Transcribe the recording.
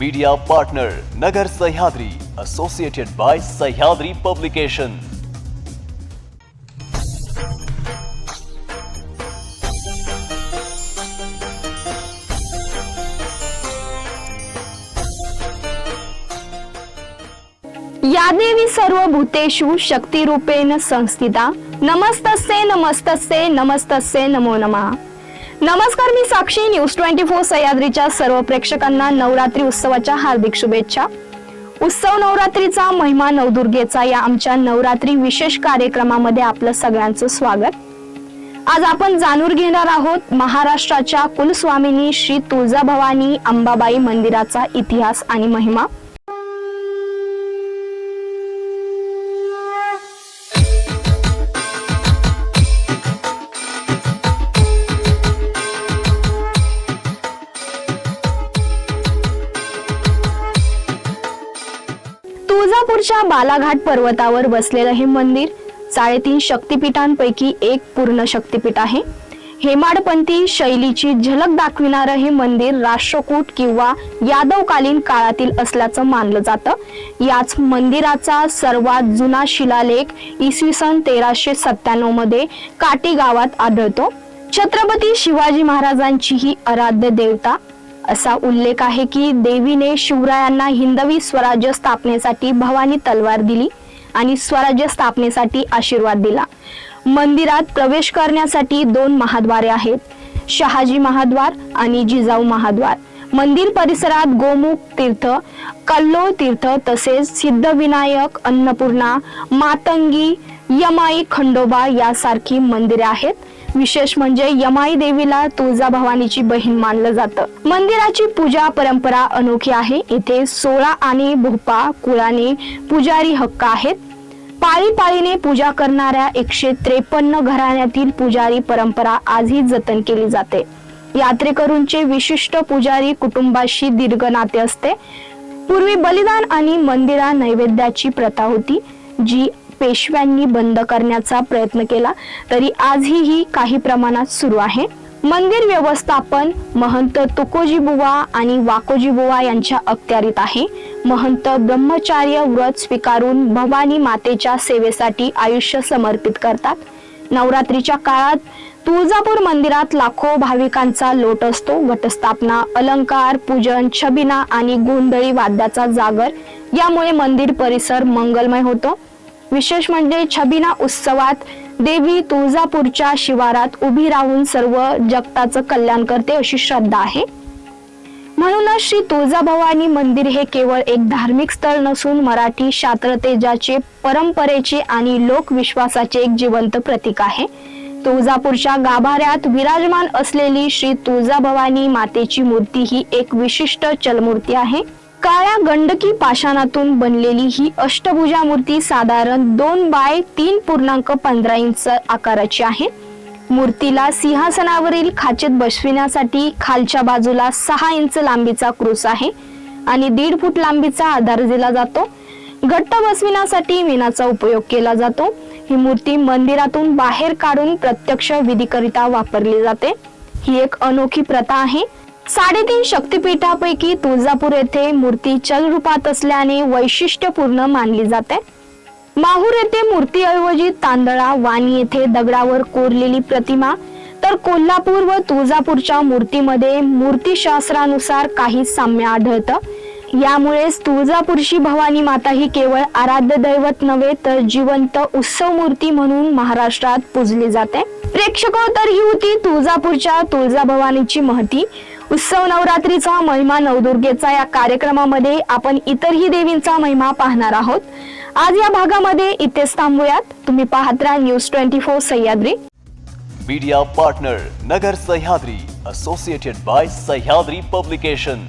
Media partner Nagar Sahyadri associated by Sahyadri publication या देवी सर्व भूतेषु शक्तिरूपेण संस्थिता। नमस्तस्ये नमस्तस्ये नमस्तस्ये नमो नमः। नमस्कार मी साक्षी. न्यूज ट्वेंटी फोर सह्याद्रीच्या सर्व प्रेक्षकांना नवरात्री उत्सवाच्या हार्दिक शुभेच्छा. उत्सव नवरात्रीचा महिमा नवदुर्गेचा या आमच्या नवरात्री विशेष कार्यक्रमामध्ये आपलं सगळ्यांचं स्वागत. आज आपण जाणून घेणार आहोत महाराष्ट्राच्या कुलस्वामिनी श्री तुळजाभवानी अंबाबाई मंदिराचा इतिहास आणि महिमा. कोल्हापूरच्या बालाघाट पर्वतावर बसलेलं हे मंदिर साडेतीन शक्तिपीठांपैकी एक पूर्ण शक्तिपीठ आहे. हेमाडपंथी शैलीची झलक दाखविणारं हे मंदिर राष्ट्रकूट किंवा यादवकालीन काळातील असल्याचं मानलं जातं. याच मंदिराचा सर्वात जुना शिलालेख इसवी सन तेराशे सत्त्याण्णवमध्ये काटी गावात आढळतो. छत्रपती शिवाजी महाराजांची ही आराध्य देवता असा उल्लेख आहे की देवीने शिवरायांना हिंदवी स्वराज्य स्थापनेसाठी भवानी तलवार दिली आणि स्वराज्य स्थापनेसाठी आशीर्वाद दिला. मंदिरात प्रवेश करण्यासाठी दोन महाद्वारे आहेत शहाजी महाद्वार आणि जिजाऊ महाद्वार. मंदिर परिसरात गोमुख तीर्थ कल्लो तीर्थ तसेच सिद्धविनायक अन्नपूर्णा मातंगी यमाई खंडोबा यासारखी मंदिरे आहेत. विशेष म्हणजे यमाई देवीला तुळजाभवानीची बहीण मानलं जातं. मंदिराची पूजा परंपरा अनोखी आहे. इथे सोळा आणि भोपा कुळाने पुजारी हक्क आहेत. पाळी पाळीने पूजा करणाऱ्या एकशे त्रेपन्न घराण्यातील पुजारी परंपरा आजही जतन केली जाते. यात्रेकरूंचे विशिष्ट पुजारी कुटुंबाशी दीर्घ नाते असते. पूर्वी बलिदान आणि मंदिरा नैवेद्याची प्रथा होती जी पेशव्यांनी बंद करण्याचा प्रयत्न केला तरी आजही ही काही प्रमाणात सुरू आहे. मंदिर व्यवस्थापन महंत तुकोजी बुवा आणि वाकोजी बुवा यांच्या अखत्यारीत आहे. महंत ब्रह्मचार्य व्रत स्वीकारून भवानी मातेच्या सेवेसाठी आयुष्य समर्पित करतात. नवरात्रीच्या काळात तुळजापूर मंदिरात लाखो भाविकांचा लोट असतो. घटस्थापना अलंकार पूजन छबिना आणि गोंधळी वाद्याचा जागर यामुळे मंदिर परिसर मंगलमय होतो. विशेष म्हणजे छबिना उत्सवात देवी तुळजापूरच्या शिवारात उभी राहून सर्व जगताचं कल्याण करते अशी श्रद्धा आहे. म्हणूनच श्री तुळजाभवानी मंदिर हे केवळ एक धार्मिक स्थळ नसून मराठी शास्त्रतेजाचे परंपरेचे आणि लोकविश्वासाचे एक जिवंत प्रतीक आहे. तुळजापूरच्या गाभाऱ्यात विराजमान असलेली श्री तुळजाभवानी मातेची मूर्ती ही एक विशिष्ट चलमूर्ती आहे. काळ्या गंडकी पाषाणातून बनलेली ही अष्टभुजा मूर्ती साधारण दोन बाय तीन पूर्णांक पंधरा इंच आकाराची आहे. मूर्तीला सिंहासनावरील खाचेत बसविण्यासाठी खालच्या बाजूला सहा इंच लांबीचा क्रूस आहे आणि दीड फूट लांबीचा आधार दिला जातो. घट्ट बसविण्यासाठी विनाचा उपयोग केला जातो. ही मूर्ती मंदिरातून बाहेर काढून प्रत्यक्ष विधीकरिता वापरली जाते. ही एक अनोखी प्रथा आहे. साडेतीन शक्तिपीठापैकी तुळजापूर येथे मूर्ती चल रूपात असल्याने वैशिष्ट्यपूर्ण मानली जाते. माहूर येथे मूर्तीऐवजी तांदळा वाणी येथे दगडावर कोरलेली प्रतिमा तर कोल्हापूर व तुळजापूरच्या मूर्तीमध्ये मूर्तीशास्त्रानुसार काही साम्य आढळतं. यामुळेच तुळजापूरची भवानी माता ही केवळ आराध्य दैवत नव्हे तर जिवंत उत्सव मूर्ती म्हणून महाराष्ट्रात पूजली जाते. प्रेक्षक तर ही होती तुळजापूरच्या तुळजाभवानीची महती. उत्सव नवरात्रीचा महिमा नवदुर्गेचा या कार्यक्रमामध्ये आपण इतरही देवींचा महिमा पाहणार आहोत. आज या भागामध्ये इथेच थांबूयात. तुम्ही पाहत राहा news twenty four Sahyadri. Media partner Nagar Sahyadri associated by Sahyadri publication